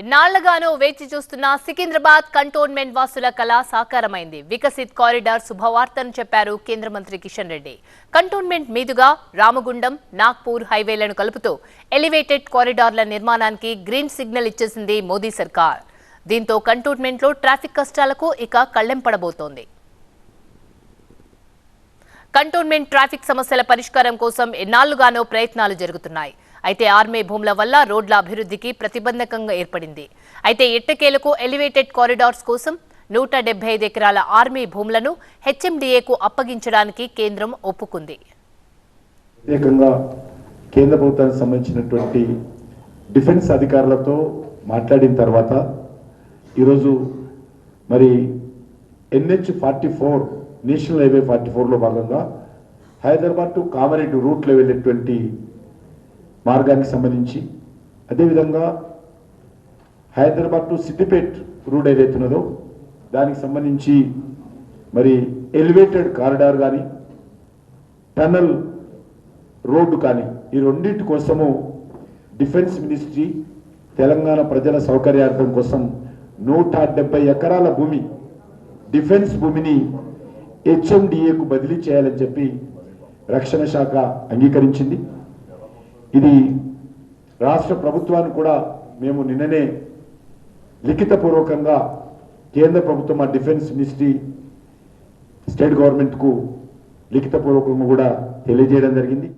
ఎన్నాళ్ళుగానో వేచి చూస్తున్న సికింద్రాబాద్ కంటోన్మెంట్ వాసుల కళ సాకారమైంది. వికసిత్ కారిడార్ శుభవార్తను చెప్పారు కేంద్ర మంత్రి కిషన్ రెడ్డి. కంటోన్మెంట్ మీదుగా రామగుండం నాగ్పూర్ హైవేలను కలుపుతూ ఎలివేటెడ్ కారిడార్ల నిర్మాణానికి గ్రీన్ సిగ్నల్ ఇచ్చేసింది మోదీ సర్కార్. దీంతో కంటోన్మెంట్లో ట్రాఫిక్ కష్టాలకు ఇక కళ్ళెం పడబోతోంది. కంటోన్మెంట్ ట్రాఫిక్ సమస్యల పరిష్కారం కోసం ఎన్నాళ్ళుగానో ప్రయత్నాలు జరుగుతున్నాయి. అయితే ఆర్మీ భూముల వల్ల రోడ్ల అభివృద్ధికి ప్రతిబంధకంగా ఏర్పడింది. అయితే ఎట్టకేలకు ఎలివేటెడ్ కారిడార్స్ కోసం నూట డెబ్బై ఐదు ఎకరాల ఆర్మీ భూములను హెచ్ఎండిఏకు అప్పగించడానికి కేంద్రం ఒప్పుకుంది. ప్రత్యేకంగా కేంద్ర ప్రభుత్వానికి సంబంధించినటువంటి డిఫెన్స్ అధికారులతో మాట్లాడిన తర్వాత ఈరోజు మరి NH forty four national highway forty ఫోర్లో భాగంగా హైదరాబాద్ టు కామారెడ్డి రూట్లో వెళ్ళేటువంటి మార్గానికి సంబంధించి. అదేవిధంగా హైదరాబాద్ టు సిద్దిపేట్ రూట్ ఏదైతున్నదో దానికి సంబంధించి మరి ఎలివేటెడ్ కారిడార్ కానీ టనల్ రోడ్డు కానీ ఈ రెండింటి కోసము డిఫెన్స్ మినిస్ట్రీ తెలంగాణ ప్రజల సౌకర్యార్థం కోసం నూట డెబ్బై ఎకరాల భూమి డిఫెన్స్ భూమిని హెచ్ఎండిఏకు బదిలీ చేయాలని చెప్పి రక్షణ శాఖ అంగీకరించింది. ఇది రాష్ట్ర ప్రభుత్వాన్ని కూడా మేము నిన్ననే లిఖితపూర్వకంగా కేంద్ర ప్రభుత్వం ఆ డిఫెన్స్ మినిస్ట్రీ స్టేట్ గవర్నమెంట్కు లిఖితపూర్వకంగా కూడా తెలియజేయడం జరిగింది.